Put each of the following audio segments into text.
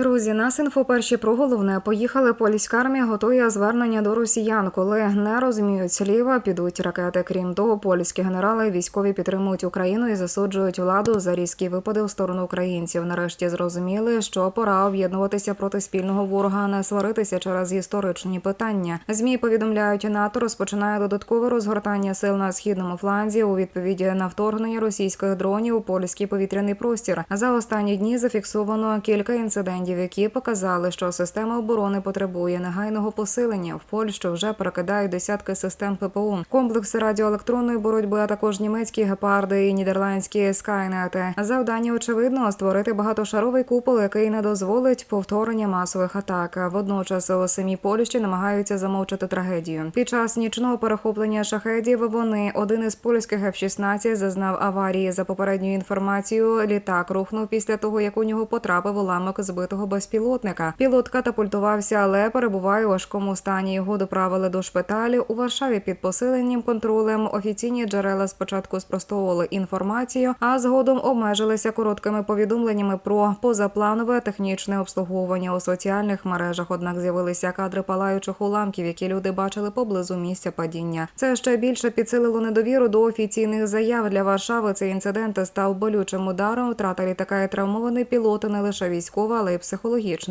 Друзі, нас інфо перші про головне. Поїхали. Польська армія готує звернення до росіян. Коли не розуміють сліва, підуть ракети. Крім того, польські генерали військові підтримують Україну і засуджують владу за різкі випади в сторону українців. Нарешті зрозуміли, що пора об'єднуватися проти спільного ворога, не сваритися через історичні питання. Змі повідомляють, НАТО розпочинає додаткове розгортання сил на східному фланзі у відповіді на вторгнення російських дронів у польський повітряний простір. За останні дні зафіксовано кілька інцидентів, які показали, що система оборони потребує негайного посилення. В Польщу вже перекидають десятки систем ППУ, комплекси радіоелектронної боротьби, а також німецькі гепарди і нідерландські скайнети. Завдання очевидно створити багатошаровий купол, який не дозволить повторення масових атак. Водночас у самій Польщі намагаються замовчати трагедію. Під час нічного перехоплення шахедів вони один із польських F-16 зазнав аварії. За попередньою інформацією, літак рухнув після того, як у нього потрапив уламок збитого безпілотника. Пілот катапультувався, але перебуває у важкому стані. Його доправили до шпиталю у Варшаві під посиленням контролем. Офіційні джерела спочатку спростовували інформацію, а згодом обмежилися короткими повідомленнями про позапланове технічне обслуговування у соціальних мережах. Однак з'явилися кадри палаючих уламків, які люди бачили поблизу місця падіння. Це ще більше підсилило недовіру до офіційних заяв для Варшави. Цей інцидент став болючим ударом. Втрата літака і травмований пілот не лише військова, але й психологічна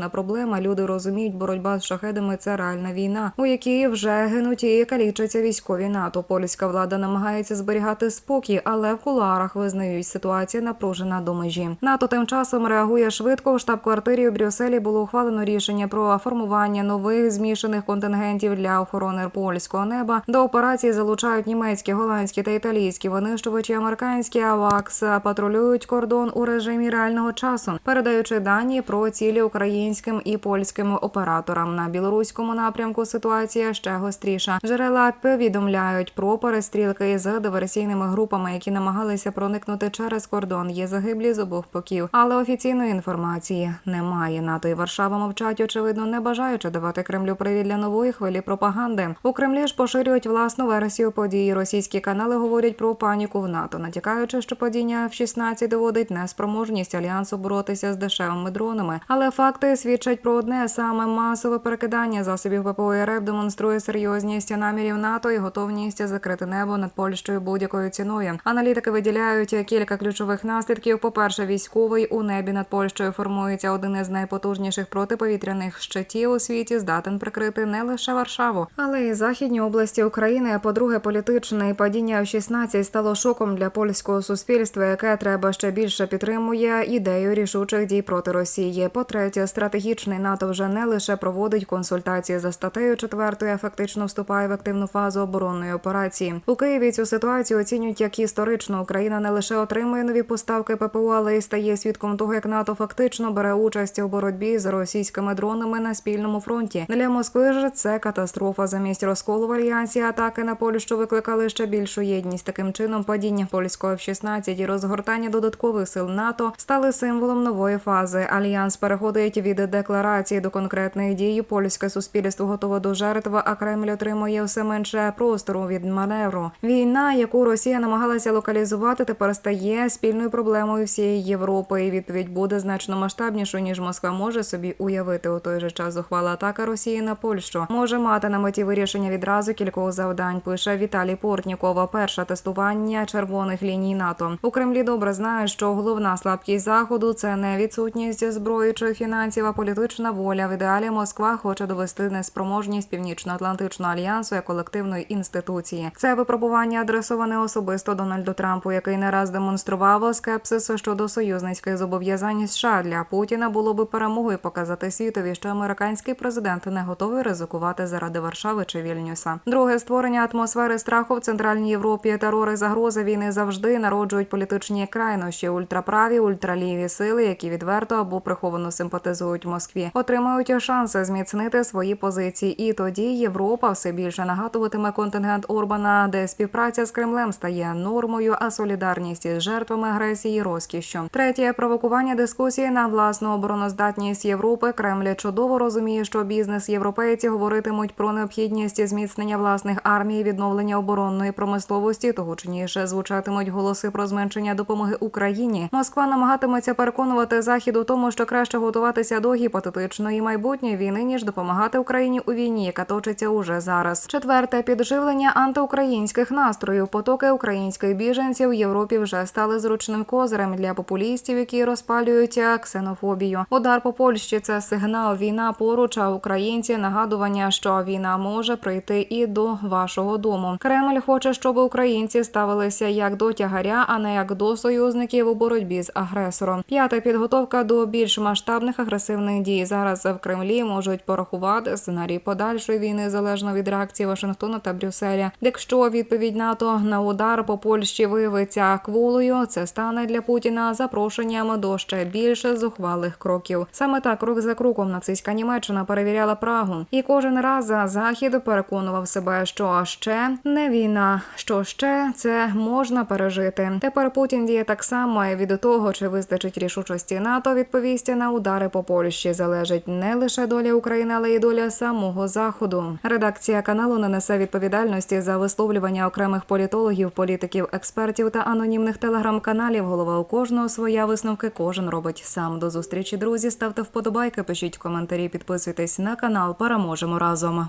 проблема. Люди розуміють, боротьба з шахедами це реальна війна, у якій вже гинуть і калічаться військові НАТО. Польська влада намагається зберігати спокій, але в кулуарах визнають ситуація напружена до межі. НАТО тим часом реагує швидко. В штаб-квартирі у Брюсселі було ухвалено рішення про формування нових змішаних контингентів для охорони польського неба. До операції залучають німецькі, голландські та італійські винищувачі. Американські АВАКС патрулюють кордон у режимі реального часу, передаючи дані про цілі українським і польським операторам. На білоруському напрямку ситуація ще гостріша. Джерела повідомляють про перестрілки з диверсійними групами, які намагалися проникнути через кордон. Є загиблі з обох боків, але офіційної інформації немає. НАТО і Варшава мовчать, очевидно, не бажаючи давати Кремлю привід для нової хвилі пропаганди. У Кремлі ж поширюють власну версію події. Російські канали говорять про паніку в НАТО, натякаючи, що падіння в 16 доводить неспроможність альянсу боротися з дешевими дронами. Але факти свідчать про одне саме масове перекидання засобів ППО РФ демонструє серйозність намірів НАТО і готовність закрити небо над Польщею будь-якою ціною. Аналітики виділяють кілька ключових наслідків. По перше, військовий у небі над Польщею формується один із найпотужніших протиповітряних щитів у світі, здатен прикрити не лише Варшаву, але й західні області України. По-друге, політичне падіння в 16 стало шоком для польського суспільства, яке треба ще більше підтримує ідею рішучих дій проти Росії. По-третє, стратегічний НАТО вже не лише проводить консультації за статтею 4, а фактично вступає в активну фазу оборонної операції. У Києві цю ситуацію оцінюють як історично. Україна не лише отримує нові поставки ППО, але й стає свідком того, як НАТО фактично бере участь у боротьбі з російськими дронами на спільному фронті. Для Москви ж це катастрофа. Замість розколу в альянсі атаки на Польщу викликали ще більшу єдність. Таким чином, падіння польського F-16 і розгортання додаткових сил НАТО стали символом нової фази. Альянс переходить від декларації до конкретних дій. Польське суспільство готове до жертв, а Кремль отримує все менше простору від маневру. Війна, яку Росія намагалася локалізувати, тепер стає спільною проблемою всієї Європи. І відповідь буде значно масштабнішою, ніж Москва може собі уявити. У той же час зухвала атака Росії на Польщу може мати на меті вирішення відразу кількох завдань. Пише Віталій Портнікова. Перше тестування червоних ліній НАТО у Кремлі. Добре знають, що головна слабкість заходу це не відсутність зброї чи фінансів, а політична воля. В ідеалі Москва хоче довести неспроможність північно-атлантичного альянсу як колективної інституції. Це випробування адресоване особисто Дональду Трампу, який не раз демонстрував скепсис щодо союзницьких зобов'язань США для Путіна. Було би перемогою показати світові, що американський президент не готовий ризикувати заради Варшави чи Вільнюса. Друге створення атмосфери страху в центральній Європі. Терори загрози війни завжди народжують політичні крайнощі. Ультраправі, ультраліві сили, які відверто або приховано симпатизують Москві, отримають шанси зміцнити свої позиції. І тоді Європа все більше нагадуватиме контингент Орбана, де співпраця з Кремлем стає нормою, а солідарність із жертвами агресії розкішшю. Третє провокування дискусії на власну обороноздатність Європи. Кремль чудово розуміє, що бізнес європейці говоритимуть про необхідність зміцнення власних армій, відновлення оборонної промисловості. Тогочніше звучатимуть голоси про зменшення допомоги Україні. Москва намагатиметься переконувати захід у тому, що краще готуватися до гіпотетичної майбутньої війни, ніж допомагати Україні у війні, яка точиться уже зараз. Четверте підживлення антиукраїнських настроїв. Потоки українських біженців в Європі вже стали зручним козирем для популістів, які розпалюють ксенофобію. Удар по Польщі це сигнал війна поруч, а українці нагадування, що війна може прийти і до вашого дому. Кремль хоче, щоб українці ставилися як до тягаря, а не як до союзників у боротьбі з агресором. П'ята підготовка до більш масштабних агресивних дій. Зараз в Кремлі можуть порахувати сценарій подальшої війни залежно від реакції Вашингтона та Брюсселя. Якщо відповідь НАТО на удар по Польщі виявиться кволою, це стане для Путіна запрошенням до ще більше зухвалих кроків. Саме так крок за кроком нацистська Німеччина перевіряла Прагу, і кожен раз захід переконував себе, що ще не війна, що ще це можна пережити. Тепер Путін діє так само і від того, чи вистачить рішучості НАТО відповісти на удари по Польщі, залежить не лише доля України, але й доля самого заходу. Редакція каналу не несе відповідальності за висловлювання окремих політологів, політиків, експертів та анонімних телеграм-каналів. Голова у кожного своя висновки. Кожен робить сам. До зустрічі, друзі. Ставте вподобайки, пишіть коментарі, підписуйтесь на канал. Переможемо разом.